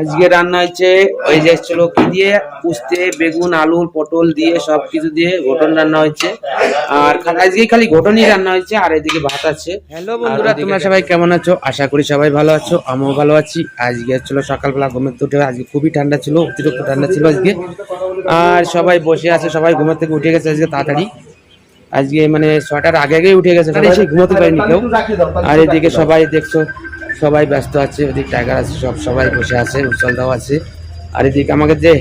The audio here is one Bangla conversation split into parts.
আজকে রান্না হয়েছে ওই যে চলো কি দিয়ে উস্তে বেগুন আলু পটল দিয়ে সব কিছু দিয়ে ঘটন রান্না হয়েছে। আর আজকে খালি ঘটনই রান্না হয়েছে আর এদিকে ভাত আছে। হ্যালো বন্ধুরা তোমরা সবাই কেমন আছো? আশা করি সবাই ভালো আছো আমিও ভালো আছি। আজকে চলো সকালবেলা ঘুমের থেকে উঠে আজকে খুবই ঠান্ডা ছিল অতিরিক্ত ঠান্ডা ছিল আজকে। আর সবাই বসে আছে সবাই ঘুমের থেকে উঠে গেছে আজকে তাড়াতাড়ি। আজকে মানে ছটার আগে আগেই উঠে গেছে ঘুমোতে পারেনি কেউ। আর এদিকে সবাই দেখছ সবাই ব্যস্ত আছে ওদিক টাইগার আছে সব সবাই বসে আছে উজ্জ্বলদাও আছে। আর এদিকে আমাকে যে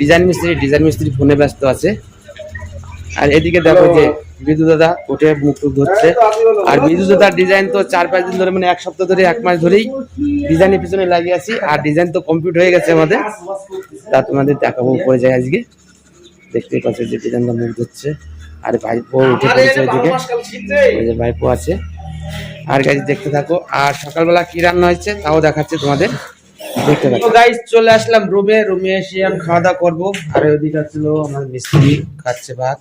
ডিজাইন মিস্ত্রি ডিজাইন মিস্ত্রি ফোনে ব্যস্ত আছে। আর এদিকে দেখো যে বিদ্যুৎ দাদা উঠে মুখ টুক ধরছে। আর বিদু দাদার ডিজাইন তো চার পাঁচ দিন ধরে মানে এক সপ্তাহ ধরে এক মাস ধরেই ডিজাইনের পিছনে লাগিয়ে আছি। আর ডিজাইন তো কমপ্লিট হয়ে গেছে আমাদের। তা তোমাদের দেখাবো উপরে যায় আজকে। দেখতেই পাচ্ছ যে ডিজাইনটা মুখ ধরছে। আর ভাইপো উঠে পড়েছে ওইদিকে ওই যে ভাইপো আছে। আর গাইজ দেখতে থাকো। আর সকালবেলা কি রান্না হয়েছে, তাও দেখাচ্ছে তোমাদের। দেখতে থাকো। গাইজ চলে আসলাম রুমে। রুমে এসে আমি খাওয়া দাওয়া করব। আর ওইদিকে ছিল আমার মিস্ত্রি, খাচ্ছে ভাত।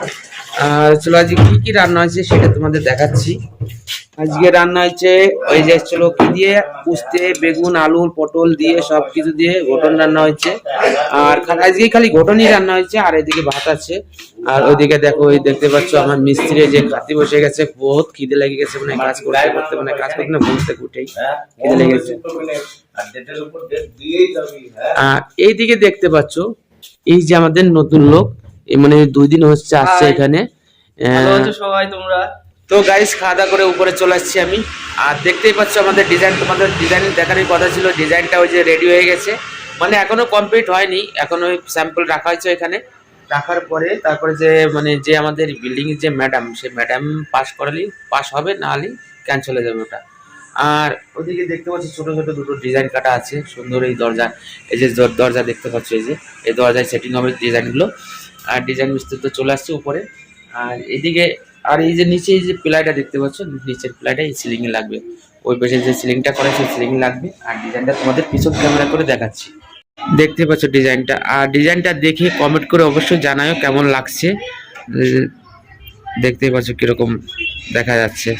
আর চলো আজকে কি কি রান্না হয়েছে সেটা তোমাদের দেখাচ্ছি। আজকে রান্না হয়েছে ওই যে চলো কি দিয়ে? উস্তে বেগুন আলু পটল দিয়ে সব কিছু দিয়ে ঘটন রান্না হয়েছে। আর আজকে খালি ঘটনই রান্না হয়েছে আর এদিকে ভাত আছে। আর ওইদিকে দেখো ওই দেখতে পাচ্ছ আমার মিস্ত্রি যে খাতি বসে গেছে বহুত খিদে লেগে গেছে মানে কাজ করতে করতে মানে কাজ করতে না ঘুম থেকে উঠেই খিদে লেগে গেছে। আর এইদিকে দেখতে পাচ্ছ এই যে আমাদের নতুন লোক মানে দুই দিন হচ্ছে আসছে এখানে। সবাই তোমরা? তো গাইস খাওয়া দাওয়া করে উপরে চলে আসছি আমি। আর দেখতেই পাচ্ছ আমাদের ডিজাইন তোমাদের ডিজাইন দেখানোর কথা ছিল ডিজাইনটা ওই যে রেডি হয়ে গেছে। মানে এখনও কমপ্লিট হয়নি, এখনও স্যাম্পল রাখা হয়েছে এখানে রাখার পরে তারপরে যে মানে যে আমাদের বিল্ডিং এর যে ম্যাডাম সে ম্যাডাম পাস করালি পাস হবে, না হলে ক্যান্সেল হয়ে যাবে ওটা। আর ওদিকে দেখতে পাচ্ছি ছোট ছোট দুটো ডিজাইন কাটা আছে, সুন্দর এই দরজা, এই যে দর- দরজা দেখতে পাচ্ছ এই যে, এই দরজায় সেটিং হবে ডিজাইনগুলো আর ডিজাইন মিস্ত্রি তো চলে আসছে উপরে। আর এদিকে আর এই যে নিচে এই যে প্লাইটা দেখতে পাচ্ছ নিচের প্লাইটা এই সিলিং এ লাগবে। ওই পাশে যে সিলিংটা করে সেই সিলিং লাগবে। আর ডিজাইনটা তোমাদের পিছন ক্যামেরা করে দেখাচ্ছি। দেখতে পাচ্ছ ডিজাইনটা আর ডিজাইনটা দেখে কমেন্ট করে অবশ্যই জানাও কেমন লাগছে। উম, দেখতেই পাচ্ছ কীরকম দেখা যাচ্ছে।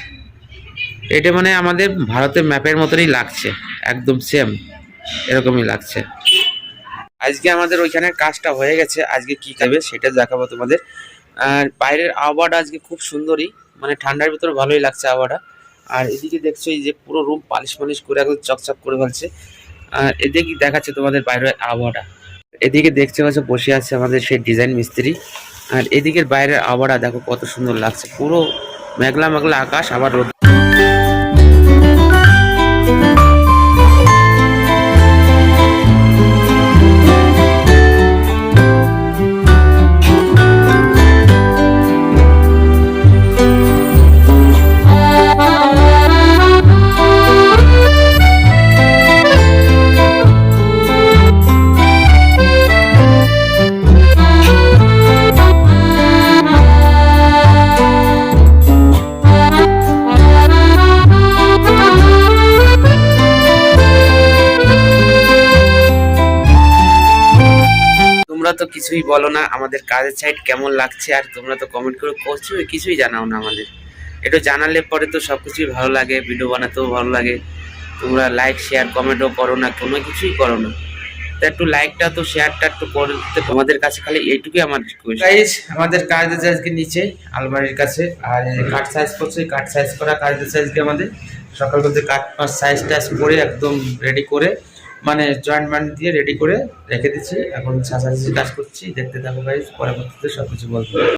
এটা মানে আমাদের ভারতের ম্যাপের মতনই লাগছে। একদম সেম এরকমই লাগছে। আজকে আমাদের ওইখানে কাজটা হয়ে গেছে। আজকে কি খাবে সেটা দেখাবো তোমাদের। আর বাইরের আবহাওয়াটা আজকে খুব সুন্দরই। মানে ঠান্ডার ভিতরে ভালোই লাগছে আবহাওয়াটা। আর এদিকে দেখছ এই যে পুরো রুম পালিশ মালিশ করে একদম চকচক করে ফেলছে। আর এদিকে দেখাচ্ছে তোমাদের বাইরের আবহাওয়াটা। এদিকে দেখতে পাচ্ছ বসে আছে আমাদের সেই ডিজাইন মিস্ত্রি। আর এদিকের বাইরের আবহাওয়াটা দেখো কত সুন্দর লাগছে। পুরো মেঘলা মেঘলা আকাশ, আবার রোদ। তো কিছুই বলো না আমাদের কাজের সাইড কেমন লাগছে আর তোমরা তো কমেন্ট করে করছ কিছুই জানাও না আমাদের। একটু জানালে পরে তো সব কিছুই ভালো লাগে ভিডিও বানাতেও ভালো লাগে। তোমরা লাইক শেয়ার কমেন্টও করো না কোনো কিছুই করো না। তা একটু লাইকটা তো শেয়ারটা একটু করতে তোমাদের কাছে খালি এইটুকুই আমার গাইস আমাদের কাজ আছে আজকে নিচে আলমারির কাছে আর কাঠ সাইজ করছে কাঠ সাইজ করা কাজ আছে আজকে আমাদের। সকাল করতে কাঠ সাইজ টাইজ করে একদম রেডি করে মানে জয়েন্ট ম্যান দিয়ে রেডি করে রেখে দিচ্ছি। এখন ছাঁচাছি কাজ করছি। দেখতে থাকো ভাই পরবর্তীতে সব কিছু বলব।